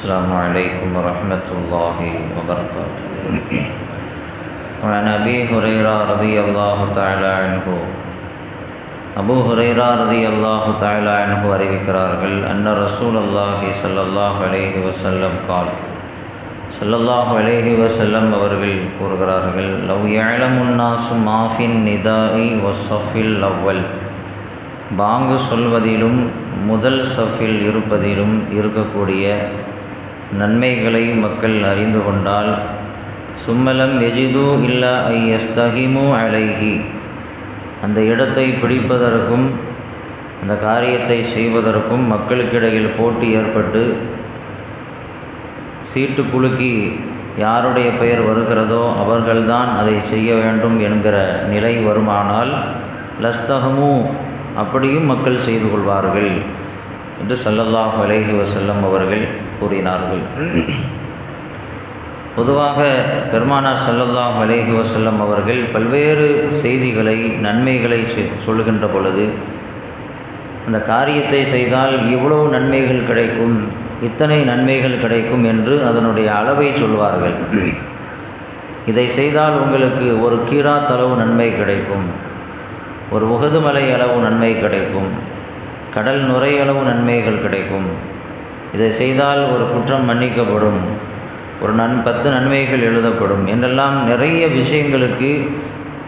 السلام عليكم ورحمة الله وبركاته وعن أبي هريرة رضي الله تعالى عنه அபு ஹுரைரா ரதி அல்லாஹு தாயலா அன்ஹு அறிவிக்கிறார்கள் அன்ன ரசூல் அல்லாஹி சல்லல்லாஹ் அலைஹி வசல்லம் கால் சல்லல்லாஹு அலைஹி வசல்லம் அவர்கள் கூறுகிறார்கள் லவ் ஏழமுன்னாசு மாஃபின் நிதாஇ வசஃபில் அவ்வல் பாங்கு சொல்வதிலும் முதல் சஃபில் இருப்பதிலும் இருக்கக்கூடிய நன்மைகளை மக்கள் அறிந்து கொண்டால் சும்மலம் எஜிது இல்லா ஐயஸ்தகிமு அழகி அந்த இடத்தை பிடிப்பதற்கும் அந்த காரியத்தை செய்வதற்கும் மக்களுக்கிடையில் போட்டி ஏற்பட்டு சீட்டு குலுக்கி யாருடைய பெயர் வருகிறதோ அவர்கள்தான் அதை செய்ய வேண்டும் என்கிற நிலை வருமானால் லஸ்தகமு அப்படியும் மக்கள் செய்து கொள்வார்கள். என்று சல்லல்லாஹ் அலைஹி வசல்லம் அவர்கள் கூறினார்கள். பொதுவாக பெருமானார் சல்லல்லாஹ் அலைஹி வசல்லம் அவர்கள் பல்வேறு செய்திகளை நன்மைகளை சொல்கின்ற பொழுது அந்த காரியத்தை செய்தால் இவ்வளவு நன்மைகள் கிடைக்கும் இத்தனை நன்மைகள் கிடைக்கும் என்று அதனுடைய அளவை சொல்வார்கள். இதை செய்தால் உங்களுக்கு ஒரு கீராத் அளவு நன்மை கிடைக்கும் ஒரு உகதுமலை அளவு நன்மை கிடைக்கும் கடல் நுரையளவு நன்மைகள் கிடைக்கும் இதை செய்தால் ஒரு குற்றம் மன்னிக்கப்படும். ஒரு நன் பத்து நன்மைகள் எழுதப்படும். என்றெல்லாம் நிறைய விஷயங்களுக்கு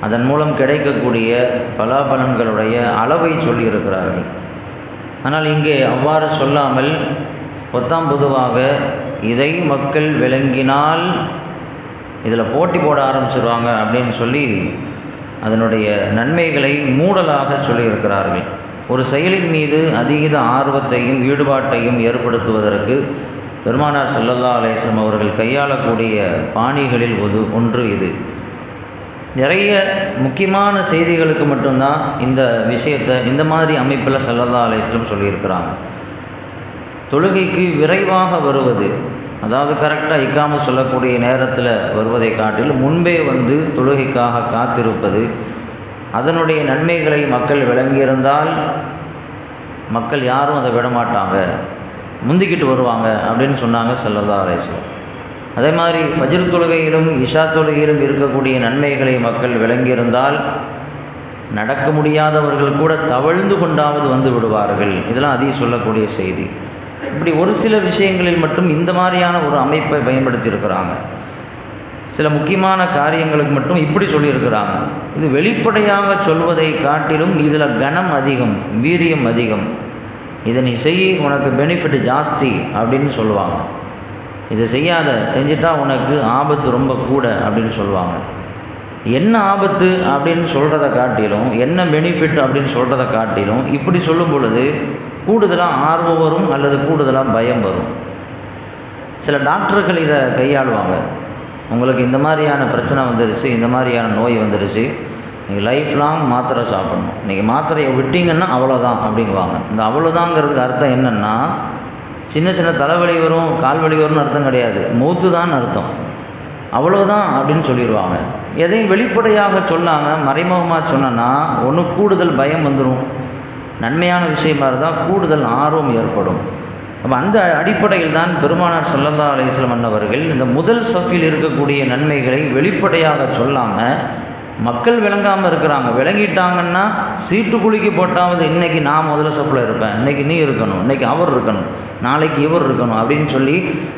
அதன் மூலம் கிடைக்கக்கூடிய பலாபலன்களுடைய அளவை சொல்லியிருக்கிறார்கள். ஆனால் இங்கே அவ்வாறு சொல்லாமல் பொத்தாம் பொதுவாக இதை மக்கள் விளங்கினால் இதில் போட்டி போட ஆரம்பிச்சிருவாங்க அப்படின்னு சொல்லி அதனுடைய நன்மைகளை மூடலாக சொல்லியிருக்கிறார்கள். ஒரு செயலின் மீது அதீத ஆர்வத்தையும் ஈடுபாட்டையும் ஏற்படுத்துவதற்கு பெருமானார் செல்லல்லா அலேஸ்லம் அவர்கள் கையாளக்கூடிய பாணிகளில் ஒரு ஒன்று இது. நிறைய முக்கியமான செய்திகளுக்கு மட்டும்தான் இந்த விஷயத்தை இந்த மாதிரி அமைப்பில் செல்லல்லா அலேஸ்லம் சொல்லியிருக்கிறாங்க. தொழுகைக்கு விரைவாக வருவது அதாவது கரெக்டாக இக்காமல் சொல்லக்கூடிய நேரத்தில் வருவதை காட்டிலும் முன்பே வந்து தொழுகைக்காக காத்திருப்பது அதனுடைய நன்மைகளை மக்கள் விளங்கியிருந்தால் மக்கள் யாரும் அதை விடமாட்டாங்க. முந்திக்கிட்டு வருவாங்க அப்படின்னு சொன்னாங்க சல்லல்லா அதே மாதிரி ஃபஜ்ர் தொழுகையிலும் இஷா தொழுகையிலும் இருக்கக்கூடிய நன்மைகளை மக்கள் விளங்கியிருந்தால் நடக்க முடியாதவர்கள் கூட தவழ்ந்து கொண்டாவது வந்து விடுவார்கள். இதெல்லாம் அதிக சொல்லக்கூடிய செய்தி. இப்படி ஒரு சில விஷயங்களில் மட்டும் இந்த மாதிரியான ஒரு அமைப்பை பயன்படுத்தி இருக்கிறாங்க சில முக்கியமான காரியங்களுக்கு மட்டும் இப்படி சொல்லியிருக்கிறாங்க. இது வெளிப்படையாக சொல்வதை காட்டிலும் இதில் கனம் அதிகம் வீரியம் அதிகம். இதை நீ உனக்கு பெனிஃபிட் ஜாஸ்தி அப்படின்னு சொல்லுவாங்க. இதை செய்யாத செஞ்சுட்டா உனக்கு ஆபத்து ரொம்ப கூட அப்படின்னு சொல்லுவாங்க. என்ன ஆபத்து அப்படின்னு சொல்கிறத காட்டிலும் என்ன பெனிஃபிட் அப்படின்னு சொல்கிறத காட்டிலும் இப்படி சொல்லும் பொழுது கூடுதலாக ஆர்வம் வரும் அல்லது கூடுதலாக பயம் வரும். சில டாக்டர்கள் இதை கையாளுவாங்க. உங்களுக்கு இந்த மாதிரியான பிரச்சனை வந்துருச்சு இந்த மாதிரியான நோய் வந்துருச்சு நீங்கள் லைஃப் லாங் மாத்திரை சாப்பிடணும். நீங்கள் மாத்திரையை விட்டீங்கன்னா அவ்வளோதான் அப்படிங்குவாங்க. இந்த அவ்வளோதாங்கிறதுக்கு அர்த்தம் என்னென்னா சின்ன சின்ன தலைவலி வரும் கால் வலி வரும்னு அர்த்தம் கிடையாது. மூத்து தான் அர்த்தம். அவ்வளோதான் அப்படின்னு சொல்லிடுவாங்க. எதையும் வெளிப்படையாக சொல்லாமல் மறைமுகமாக சொன்னோன்னா ஒன்று கூடுதல் பயம் வந்துடும் நன்மையான விஷயமா இருந்தால் கூடுதல் ஆர்வம் ஏற்படும். அப்போ அந்த அடிப்படையில் தான் பெருமானார் சொல்லல்லா அலிஸ்லம் அன்னவர்கள் இந்த முதல் சஃபில் இருக்கக்கூடிய நன்மைகளை வெளிப்படையாக சொல்லாமல் மக்கள் விளங்காமல் இருக்கிறாங்க. விளங்கிட்டாங்கன்னா சீட்டு குலுக்கி போட்டாவது இன்றைக்கி நான் முதல்ல சப்பில் இருப்பேன். இன்றைக்கி நீ இருக்கணும். இன்றைக்கி அவர் இருக்கணும். நாளைக்கு இவர் இருக்கணும் அப்படின்னு சொல்லி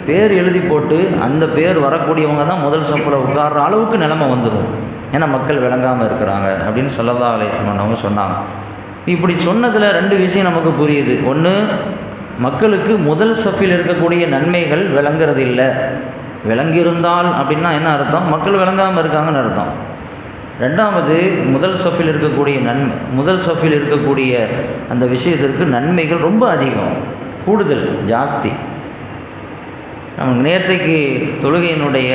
பேர் எழுதி போட்டு அந்த பேர் வரக்கூடியவங்க தான் முதல் சப்பில் உட்கார்ற அளவுக்கு நிலைமை வந்துடும் ஏன்னா மக்கள் விளங்காமல் இருக்கிறாங்க அப்படின்னு சொல்லதா அலிஸ்லம் அவங்க சொன்னாங்க. இப்படி சொன்னதில் ரெண்டு விஷயம் நமக்கு புரியுது. ஒன்று மக்களுக்கு முதல் சஃபில் இருக்கக்கூடிய நன்மைகள் விளங்குறது இல்லை விளங்கியிருந்தால் அப்படின்னா என்ன அர்த்தம்? மக்கள் விளங்காமல் இருக்காங்கன்னு அர்த்தம். ரெண்டாவது முதல் சஃபில் இருக்கக்கூடிய நன்மை முதல் சஃபில் இருக்கக்கூடிய அந்த விஷயத்திற்கு நன்மைகள் ரொம்ப அதிகம் கூடுதல் ஜாஸ்தி. நமக்கு நேற்றைக்கு தொழுகையினுடைய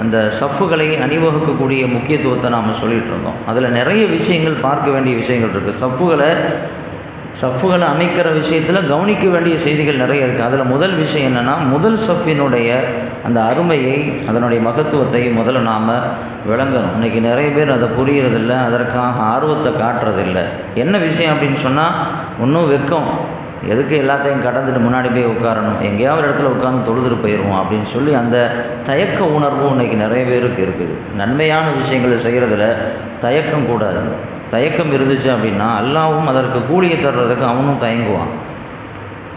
அந்த சஃப்புகளை அணிவகுக்கக்கூடிய முக்கியத்துவத்தை நாம் சொல்லிகிட்டு இருந்தோம். அதில் நிறைய விஷயங்கள் பார்க்க வேண்டிய விஷயங்கள் இருக்குது சஃப்புகளை சஃப்புகளை அமைக்கிற விஷயத்தில் கவனிக்க வேண்டிய செய்திகள் நிறைய இருக்குது அதில் முதல் விஷயம் என்னென்னா முதல் சஃப்பினுடைய அந்த அருமையை அதனுடைய மகத்துவத்தை முதல்ல நாம் விளங்கணும். இன்றைக்கி நிறைய பேர் அதை புரியறதில்ல அதற்காக ஆர்வத்தை காட்டுறதில்ல. என்ன விஷயம் அப்படின்னு சொன்னால் ஒன்றும் வெக்கம். எதுக்கு எல்லாத்தையும் கடந்துட்டு முன்னாடி போய் உட்காரணும்? எங்கேயாவது ஒரு இடத்துல உட்காந்து தொழுதுட்டு போயிடுவோம் அப்படின்னு சொல்லி அந்த தயக்க உணர்வும் இன்றைக்கி நிறைய பேருக்கு இருக்குது. நன்மையான விஷயங்களை செய்கிறதுல தயக்கம் கூடாது. தயக்கம் இருந்துச்சு அப்படின்னா அல்லாவும் அதற்கு கூலியை தர்றதுக்கு அவனும் தயங்குவான்.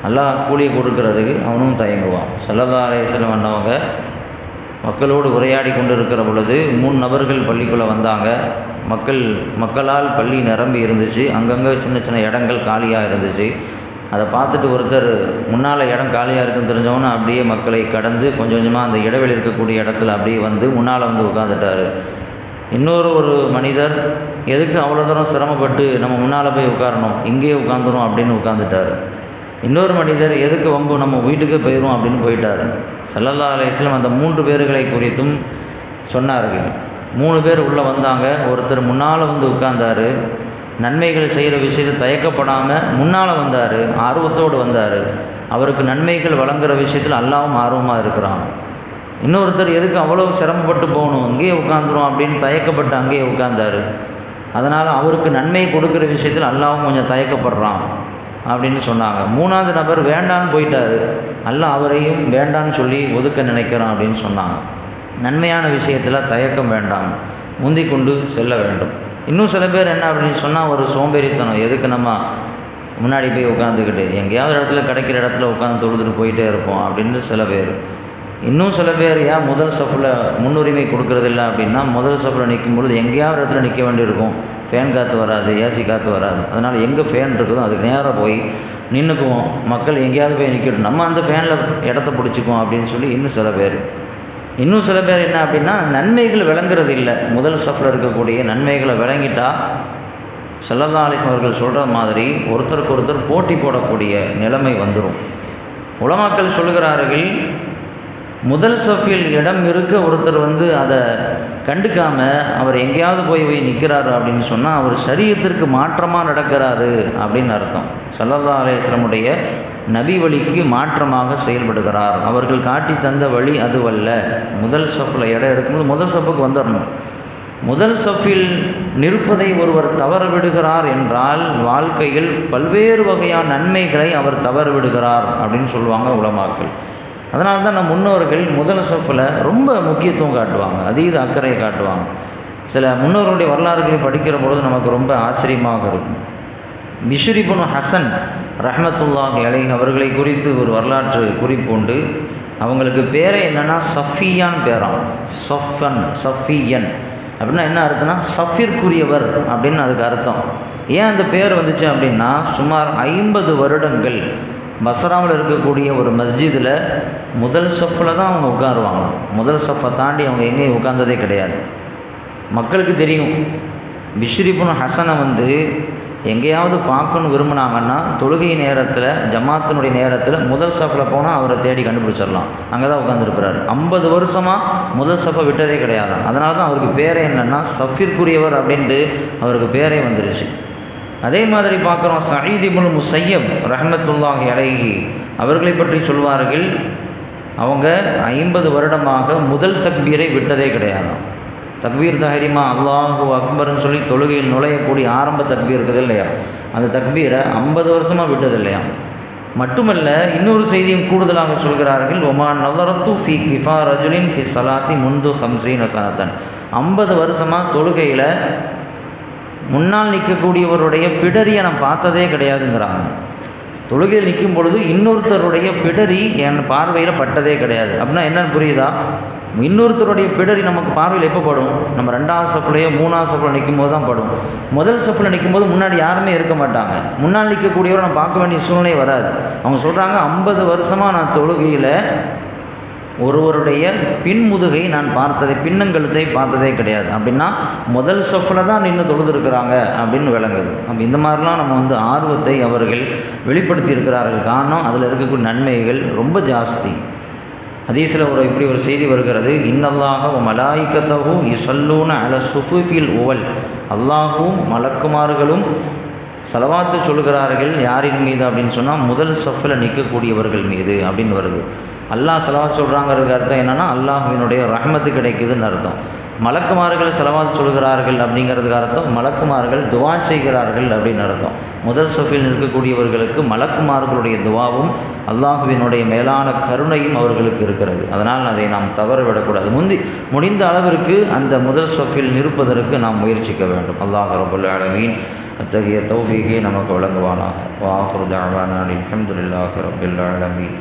அல்லாஹ் கூலியை கொடுக்கறதுக்கு அவனும் தயங்குவான். சல்லல்லா வந்தவங்க மக்களோடு உரையாடி கொண்டு இருக்கிற பொழுது மூணு நபர்கள் பள்ளிக்குள்ளே வந்தாங்க. மக்கள் மக்களால் பள்ளி நிரம்பி இருந்துச்சு. அங்கங்கே சின்ன சின்ன இடங்கள் காலியாக இருந்துச்சு. அதை பார்த்துட்டு ஒருத்தர் முன்னால் இடம் காலியாக இருக்குன்னு தெரிஞ்சவொன்னே அப்படியே மக்களை கடந்து கொஞ்சம் கொஞ்சமாக அந்த இடைவெளி இருக்கக்கூடிய இடத்துல அப்படியே வந்து முன்னால் வந்து உட்காந்துட்டாரு இன்னொரு ஒரு மனிதர் எதுக்கு அவ்வளோ தூரம் சிரமப்பட்டு நம்ம முன்னால் போய் உட்காரணும்? இங்கேயே உட்காந்துரும் அப்படின்னு உட்காந்துட்டார் இன்னொரு மனிதர் எதுக்கு வம்பு? நம்ம வீட்டுக்கே போயிடும் அப்படின்னு போயிட்டார். சல்லல்லா அலையம் அந்த மூன்று பேர்களை குறித்தும் சொன்னார்கள். மூணு பேர் உள்ளே வந்தாங்க. ஒருத்தர் முன்னால் வந்து உட்கார்ந்தார். நன்மைகள் செய்கிற விஷயத்தை தயக்கப்படாமல் முன்னால் வந்தார். ஆர்வத்தோடு வந்தார். அவருக்கு நன்மைகள் வழங்குகிற விஷயத்தில் அல்லாவும் ஆர்வமாக இருக்கிறான். இன்னொருத்தர் எதுக்கு அவ்வளோ சிரமப்பட்டு போகணும்? அங்கேயே உட்காந்துரும் அப்படின்னு தயக்கப்பட்டு அங்கேயே உட்காந்தாரு அதனால் அவருக்கு நன்மை கொடுக்குற விஷயத்தில் அல்லாவும் கொஞ்சம் தயக்கப்படுறான் அப்படின்னு சொன்னாங்க. மூணாவது நபர் வேண்டான்னு போயிட்டாரு. அல்லாஹ் அவரையும் வேண்டான்னு சொல்லி ஒதுக்க நினைக்கிறான் அப்படின்னு சொன்னாங்க. நன்மையான விஷயத்தில் தயக்கம் வேண்டாம். முந்தி கொண்டு செல்ல வேண்டும். இன்னும் சில பேர் என்ன அப்படின்னு சொன்னால் ஒரு சோம்பேறித்தனம். எதுக்கு நம்ம முன்னாடி போய் உட்காந்துக்கிட்டு எங்கேயாவது இடத்துல கிடைக்கிற இடத்துல உட்காந்து தொழுதுட்டு போயிட்டே இருப்போம் அப்படின்னு சில பேர். இன்னும் சில பேர் ஏன் முதல் சஃபில் முன்னுரிமை கொடுக்கறதில்ல அப்படின்னா முதல் சஃபில் நிற்கும் பொழுது எங்கேயாவது இடத்துல நிற்க வேண்டியிருக்கும். ஃபேன் காற்று வராது ஏசி காற்று வராது. அதனால் எங்கே ஃபேன் இருக்குதோ அதுக்கு நேராக போய் நின்றுக்குவோம் மக்கள் எங்கேயாவது போய் நிற்கட்டும். நம்ம அந்த ஃபேனில் இடத்த பிடிச்சிக்குவோம் அப்படின்னு சொல்லி இன்னும் சில பேர். இன்னும் சில பேர் என்ன அப்படின்னா நன்மைகள் விளங்குறது இல்லை முதல் சஃபில் இருக்கக்கூடிய நன்மைகளை விளங்கிட்டா செல்லல்லா அவர்கள் சொல்கிற மாதிரி ஒருத்தருக்கு ஒருத்தர் போட்டி போடக்கூடிய நிலைமை வந்துடும் உலமாக்கள் சொல்கிறார்கள் முதல் சஃபில் இடம் இருக்க ஒருத்தர் வந்து அதை கண்டுக்காமல் அவர் எங்கேயாவது போய் போய் நிற்கிறாரு அப்படின்னு சொன்னால் அவர் சரீரத்திற்கு மாற்றமாக நடக்கிறாரு அப்படின்னு அர்த்தம். சல்லல்லா அலேஸ்லமுடைய நபி வழிக்கு மாற்றமாக செயல்படுகிறார். அவர்கள் காட்டி தந்த வழி அதுவல்ல. முதல் சஃபில் இடம் இருக்கும்போது முதல் சொப்புக்கு வந்துடணும். முதல் சஃபில் நிற்பதை ஒருவர் தவற விடுகிறார் என்றால் வாழ்க்கையில் பல்வேறு வகையான நன்மைகளை அவர் தவற விடுகிறார் அப்படின்னு சொல்லுவாங்க உலமாக்கள். அதனால தான் நம் முன்னோர்கள் முதல் சொப்பில் ரொம்ப முக்கியத்துவம் காட்டுவாங்க அதீத அக்கறையை காட்டுவாங்க. சில முன்னோர்களுடைய வரலாறுகளை படிக்கிற பொழுது நமக்கு ரொம்ப ஆச்சரியமாக இருக்கும். மிஷுரிபுன் ஹசன் ரஹமத்துல்லாஹி இலை அவர்களை குறித்து ஒரு வரலாற்று குறிப்பு உண்டு. அவங்களுக்கு பேரே என்னென்னா சஃபியான் பேராம். சஃபன் சஃபியன். அப்படின்னா என்ன அர்த்தம்னா சஃபிற்குரியவர் அப்படின்னு அதுக்கு அர்த்தம். ஏன் அந்த பேர் வந்துச்சு அப்படின்னா சுமார் ஐம்பது வருடங்கள் பஸ்ராவில் இருக்கக்கூடிய ஒரு மஸ்ஜிதில் முதல் சஃப்பில் தான் அவங்க உட்காருவாங்க. முதல் சஃப்பை தாண்டி அவங்க எங்கேயும் உட்கார்ந்ததே கிடையாது. மக்களுக்கு தெரியும். பிஷ்ரிபுன் ஹசனை வந்து எங்கேயாவது பார்க்கணும்னு விரும்பினாங்கன்னா தொழுகை நேரத்தில் ஜமாத்தினுடைய நேரத்தில் முதல் சஃபில் போனால் அவரை தேடி கண்டுபிடிச்சிடலாம். அங்கே தான் உட்காந்துருக்கிறாரு ஐம்பது வருஷமாக முதல் சஃபை விட்டதே கிடையாது. அதனால தான் அவருக்கு பேரே என்னென்னா சஃபிற்குரியவர் அப்படின்ட்டு அவருக்கு பேரே வந்துருச்சு. அதே மாதிரி பார்க்குறோம் சயீதிபுல் முசையப் ரஹமத்துல்லாஹி அலைஹி அவர்களை பற்றி சொல்வார்கள் அவங்க ஐம்பது வருடமாக முதல் தக்பீரை விட்டதே கிடையாது. தக்பீர் தஹரிமா அல்லாஹு அக்பர்னு சொல்லி தொழுகையில் நுழையக்கூடிய ஆரம்ப தக்பீர் இருக்குது இல்லையா? அந்த தக்பீரை ஐம்பது வருஷமாக விட்டது இல்லையா? மட்டுமல்ல இன்னொரு செய்தியும் கூடுதலாக சொல்கிறார்கள் ஒமான் நல்லரத்து ஃபி கிஃபா ரஜுலின் ஃபி சலாத்தி முந்து ஹம்சீன் சனத்தன். ஐம்பது வருஷமாக தொழுகையில் முன்னால் நிற்கக்கூடியவருடைய பிடரியை நான் பார்த்ததே கிடையாதுங்கிறாங்க. தொழுகையில் நிற்கும் பொழுது இன்னொருத்தருடைய பிடரி என் பார்வையில் பட்டதே கிடையாது. அப்படின்னா என்னன்னு புரியுதா? இன்னொருத்தருடைய பிடரி நமக்கு பார்வையில் எப்போ படும்? நம்ம ரெண்டாவது சப்பிலையோ மூணாவது சப்பில் நிற்கும் போது தான் படும். முதல் சப்பில் நிற்கும் போது முன்னாடி யாருமே இருக்க மாட்டாங்க. முன்னால் நிற்கக்கூடியவரை நான் பார்க்க வேண்டிய சூழ்நிலை வராது. அவங்க சொல்கிறாங்க ஐம்பது வருஷமாக நான் தொழுகையில் ஒருவருடைய பின்முதுகை நான் பார்த்ததை பின்னங்கழுத்தை பார்த்ததே கிடையாது. அப்படின்னா முதல் சொப்பில் தான் நின்று தொழுதுருக்கிறாங்க அப்படின்னு விளங்குது. அப்போ இந்த மாதிரிலாம் நம்ம வந்து ஆர்வத்தை அவர்கள் வெளிப்படுத்தி இருக்கிறார்கள் காரணம் அதில் இருக்கக்கூடிய நன்மைகள் ரொம்ப ஜாஸ்தி. ஹதீஸில் ஒரு இப்படி ஒரு செய்தி வருகிறது. இன்னல்லாக மலாய்க்கத்தவும் இசல்லூன அல சுஃபுஃபில் உவல். அல்லாஹும் மலக்குமார்களும் செலவாத்து சொல்கிறார்கள் யாரின் மீது? அப்படின்னு சொன்னால் முதல் சஃபில் நிற்கக்கூடியவர்கள் மீது அப்படின்னு வருது. அல்லாஹ் செலவாத் சொல்கிறாங்கிறதுக்கு அர்த்தம் என்னென்னா அல்லாஹினுடைய ரஹமத்து கிடைக்குதுன்னு அர்த்தம். மலக்குமார்கள் செலவாத் சொல்கிறார்கள் அப்படிங்கிறதுக்கு அர்த்தம் மலக்குமார்கள் துவா செய்கிறார்கள் அப்படின்னு அர்த்தம். முதல் சொஃபில் நிற்கக்கூடியவர்களுக்கு மலக்குமார்களுடைய துவாவும் அல்லாஹுவினுடைய மேலான கருணையும் அவர்களுக்கு இருக்கிறது. அதனால் அதை நாம் தவற விடக்கூடாது முந்தி முடிந்த அளவிற்கு அந்த முதல் சொஃபில் நிற்பதற்கு நாம் முயற்சிக்க வேண்டும். அல்லாஹ் ரபுல் அலமீன் அத்தகைய தௌஃபீகை நமக்கு வழங்குவானாக. வாஹுர் தாவானா அஹமதுல்லாஹ் ரபுல் அலமீன்